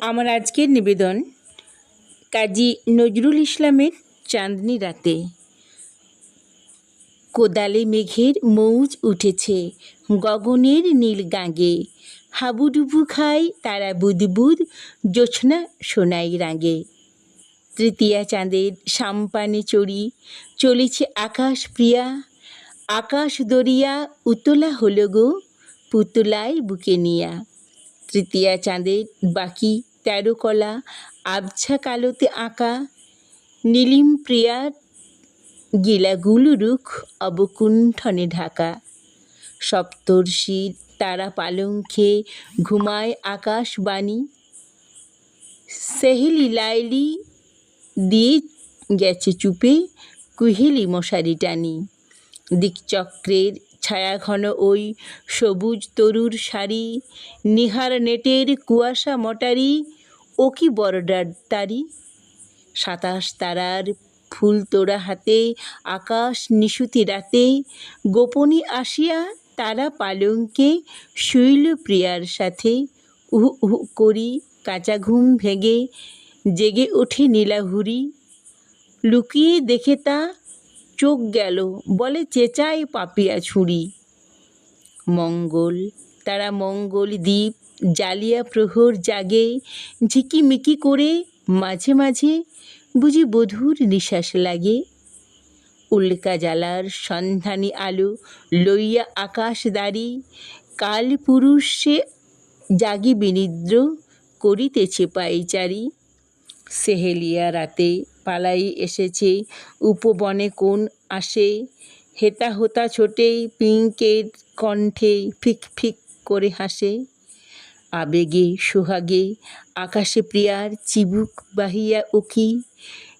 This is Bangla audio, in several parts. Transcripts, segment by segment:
আমার আজকের নিবেদন কাজী নজরুল ইসলামের চাঁদনি রাতে। কোদালে মেঘের মৌজ উঠেছে, গগনের নীল গাঙ্গে। হাবুডুবু খাই তারা বুদবুদ জোছনা সোনাই রাঙে। তৃতীয়া চাঁদের সাম্পানে চড়ি, চলেছে আকাশ প্রিয়া। আকাশ দরিয়া, উতলা হলো গো পুতুলায় বুকে নিয়া। তৃতীয়া চাঁদের বাকি তেরো কলা, আবছা কালোতে আঁকা, নীলিম প্রিয়ার গিলাগুলো রুখ অবকুণ্ঠনে ঢাকা। সপ্তর্ষির তারা পালঙ্কে ঘুমায় আকাশবাণী, সেহেলি লাইলি দিয়ে গেছে চুপে কুহেলি মশারি টানি। দিকচক্রের ছায়াঘন ওই সবুজ তরুর শাড়ি, নিহার নেটের কুয়াশা মটারি, ও কি বরডার তারি? সাতাশ তারার ফুল তোড়া হাতে, আকাশ নিশুতি রাতে গোপনী আসিয়া তারা পালঙ্কে শৈল প্রিয়ার সাথে। উহু উহু, করি কাঁচা ঘুম ভেঙে, জেগে ওঠে নীলাহুরি। লুকিয়ে দেখে তা চোখ গেল, বলে চেঁচায় পাপিয়া ছুরি। মঙ্গল, তারা মঙ্গল দ্বীপ জালিয়া প্রহর জাগে, ঝিকিমিকি করে মাঝে মাঝে বুঝি বধুর নিঃশ্বাস লাগে। উল্কা জ্বালার সন্ধানী আলো লইয়া আকাশ দাঁড়ি, কাল পুরুষ সে জাগি বিনিদ্র করিতেছে পাইচারি। সেহেলিয়া রাতে পালাই এসেছে উপবনে কোন আসে হেতা হোতা ছোটে পিঙ্কের কণ্ঠে ফিক ফিক করে হাসে। আবেগে সোহাগে আকাশে প্রিয়ার চিবুক বাহিয়া উকি।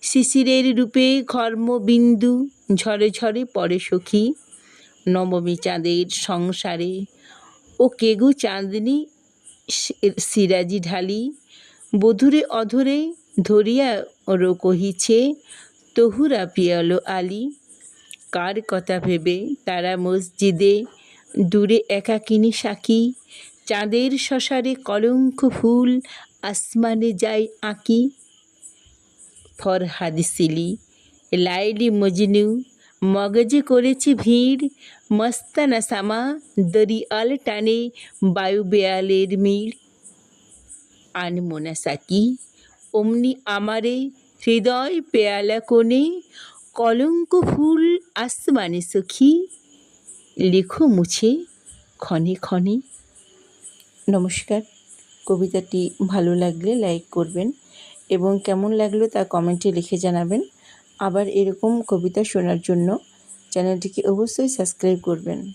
শিশিরের রূপে ঘর্মবিন্দু ঝরে ঝরে পরে সখী। নবমী চাঁদের সংসারে ও কেগু চাঁদনি সিরাজি ঢালি। বধুরে অধরে ধরিয়া ওরো কহিছে, তহুরা পিয়ালো আলী, কার কথা ভেবে তারা মসজিদে দূরে একাকিনী সাকি? চাঁদের শশারে কলঙ্ক ফুল আসমানে যাই আঁকি। ফরহাদ সিলি, লাইলি মজনু, মগজে করেছে ভিড়, মস্তানা সামা, দরিয়াল টানে বায়ু বেয়ালের মিড় আনমোনা সাকি অমনি আমারে হৃদয় পেয়ালা কোণে কলঙ্ক ফুল আসমানে সখী লেখো মুছে ক্ষণে ক্ষণে। নমস্কার। কবিতাটি ভালো লাগলে লাইক করবেন এবং কেমন লাগল তা কমেন্টে লিখে জানাবেন। আবার এরকম কবিতা শোনার জন্য চ্যানেলটিকে অবশ্যই সাবস্ক্রাইব করবেন।